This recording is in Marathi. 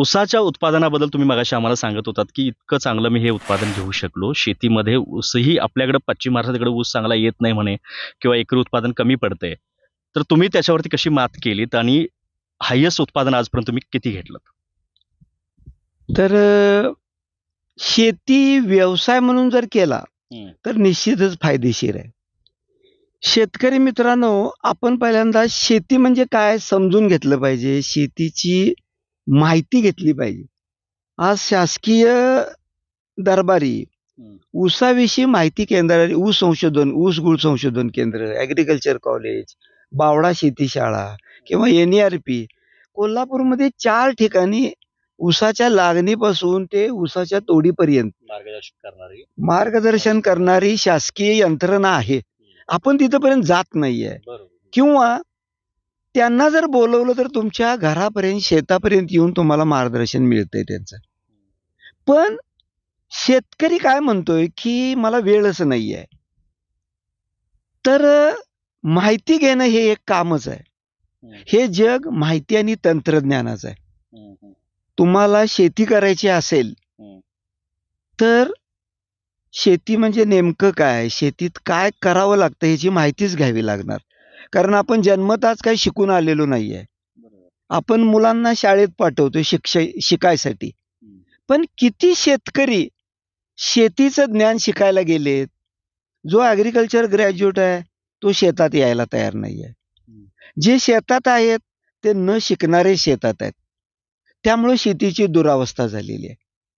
ऊसाच्या उत्पादनाबद्दल तुम्ही मगाशी आम्हाला सांगत होतात की इतकं चांगलं मी हे उत्पादन घेऊ शकलो. शेतीमध्ये ऊसही आपल्याकडे पश्चिम महाराष्ट्राकडे ऊस चांगला येत नाही म्हणे किंवा एकरी उत्पादन कमी पडतंय. तर तुम्ही त्याच्यावरती कशी मात केलीत आणि हायेस्ट उत्पादन आजपर्यंत तुम्ही किती घेतलं तर शेती व्यवसाय म्हणून जर केला. तर निश्चितच फायदेशीर आहे. शेतकरी मित्रांनो आपण पहिल्यांदा शेती म्हणजे काय समजून घेतलं पाहिजे. शेतीची माहिती घेतली पाहिजे. आज शासकीय दरबारी. ऊसाविषयी माहिती केंद्र ऊस संशोधन ऊस गुळ संशोधन केंद्र ॲग्रिकल्चर कॉलेज बावडा शेती शाळा किंवा एन आर पी कोल्हापूरमध्ये चार ठिकाणी ऊसाच्या लागणीपासून ते ऊसाच्या तोडीपर्यंत मार्गदर्शन करणारी. मार्गदर्शन करणारी शासकीय यंत्रणा आहे. आपण तिथपर्यंत जात नाहीये. किंवा त्यांना जर बोलवलं तर तुमच्या घरापर्यंत शेतापर्यंत येऊन तुम्हाला मार्गदर्शन मिळतंय त्यांचं. पण शेतकरी काय म्हणतोय की मला वेळच नाहीये. तर माहिती घेणं हे एक कामच आहे. हे जग माहिती आणि तंत्रज्ञानाचं आहे. तुम्हाला शेती करायची असेल. तर शेती म्हणजे नेमकं काय? शेतीत काय करावं लागतं ह्याची माहितीच घ्यावी लागणार. कारण आपण जन्मताच काही शिकून आलेलो नाहीये. आपण मुलांना शाळेत पाठवतो शिक्ष शिकायसाठी. पण किती शेतकरी शेतीचं ज्ञान शिकायला गेलेत? जो ॲग्रिकल्चर ग्रॅज्युएट आहे तो शेतात यायला तयार नाहीये. जे शेतात आहेत ते न शिकणारे शेतात आहेत. त्यामुळे शेतीची दुरावस्था झालेली आहे.